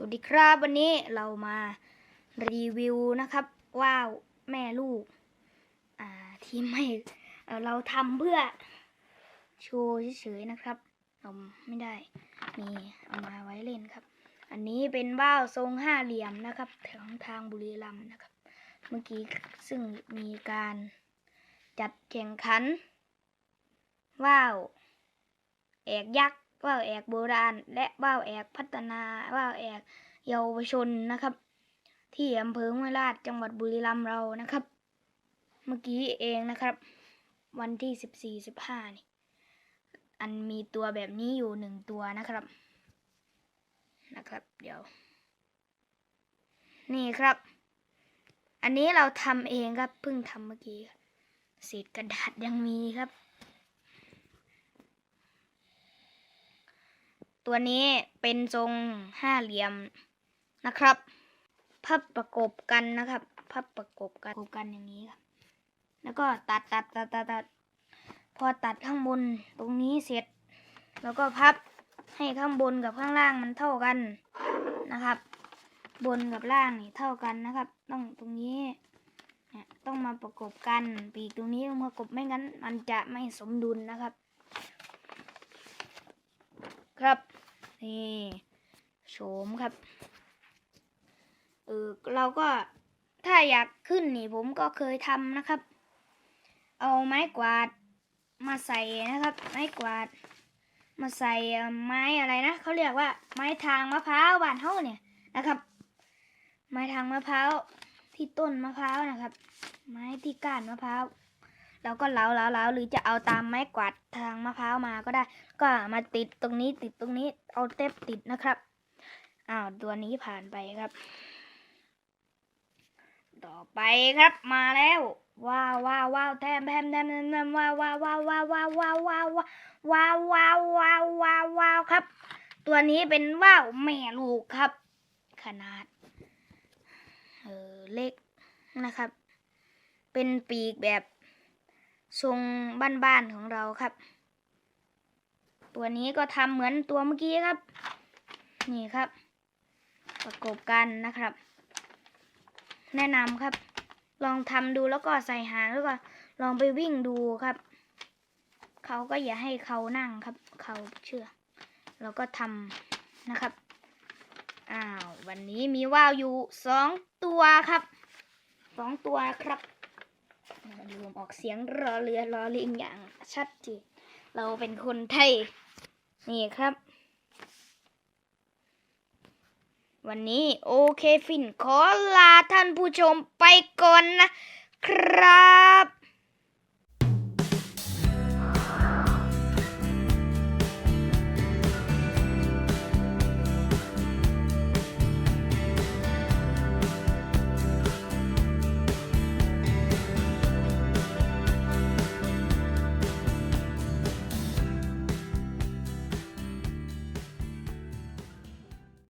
สวัสดีครับวันนี้เรามารีวิวนะครับ ว้าวแม่ลูก อ่าที่ไม่เราทำเพื่อโชว์เฉยๆนะครับเราไม่ได้มีเอามาไว้เล่นครับ อันนี้เป็นว่าวทรงห้าเหลี่ยมนะครับแถวทางบุรีรัมย์นะครับ เมื่อกี้ซึ่งมีการจัดแข่งขันว่าวแอกยักษ์ ว่าวแอกโบราณ และว่าวแอกพัฒนาว่าวแอกเยาวชนนะครับ ที่อำเภอห้วยราชจังหวัดบุรีรัมย์เรานะครับ เมื่อกี้เองนะครับ วันที่สิบสี่สิบห้านี่อันมีตัวแบบนี้อยู่หนึ่งตัวนะครับนะครับ เดี๋ยว นี่ครับ อันนี้เราทำเองครับเพิ่งทำเมื่อกี้เศษกระดาษยังมีครับ ตัวนี้เป็นทรงห้าเหลี่ยมนะครับ พับประกบกันนะครับ พับประกบกันประกบกันอย่างนี้ครับ แล้วก็ตัดตัดตัดตัดตัดพอตัดข้างบนตรงนี้เสร็จ แล้วก็พับให้ข้างบนกับข้างล่างมันเท่ากันนะครับ บนกับล่างนี่เท่ากันนะครับ ต้องตรงนี้เนี่ยต้องมาประกบกันปีกตรงนี้ต้องประกบไม่งั้น มันจะไม่สมดุลนะครับ ครับ นี่โฉมครับ เออเราก็ถ้าอยากขึ้นนี่ผมก็เคยทำนะครับ เอาไม้กวาดมาใส่นะครับ ไม้กวาด มาใส่ไม้อะไรนะเขาเรียกว่า ไม้ทางมะพร้าวบานเฮาเนี่ยนะครับ ไม้ทางมะพร้าวที่ต้นมะพร้าวนะครับ ไม้ที่ก้านมะพร้าว เราก็เหลาเหลาเหลาหรือจะเอาตามไม้กวาดทางมะพร้าวมาก็ได้ ก็มาติดตรงนี้ติดตรงนี้เอาเทปติดนะครับอ้าวตัวนี้ผ่านไปครับ ต่อไปครับมาแล้วว้าวว้าวว้าวแทมแทมแทมแทมแทมว้าวว้าวว้าวว้าวว้าวว้าวว้าวว้าวว้าวว้าวว้าวว้าวว้าวครับ ตัวนี้เป็นว่าวแม่ลูกครับ ขนาดเออเล็กนะครับ เป็นปีกแบบ ทรงบ้านๆของเราครับ ตัวนี้ก็ทำเหมือนตัวเมื่อกี้ครับ นี่ครับ ประกบกันนะครับ แนะนำครับ ลองทำดูแล้วก็ใส่หางแล้วก็ลองไปวิ่งดูครับ เขาก็อย่าให้เขานั่งครับ เขาเชื่อ แล้วก็ทำนะครับ อ้าว วันนี้มีว่าวอยู่สองตัวครับสองตัวครับ มออกเสียงรอเรือรอลิงอย่าง ชัดเจนเราเป็นคนไทย นี่ครับ วันนี้โอเคฟินขอลาท่านผู้ชมไปก่อนนะครับ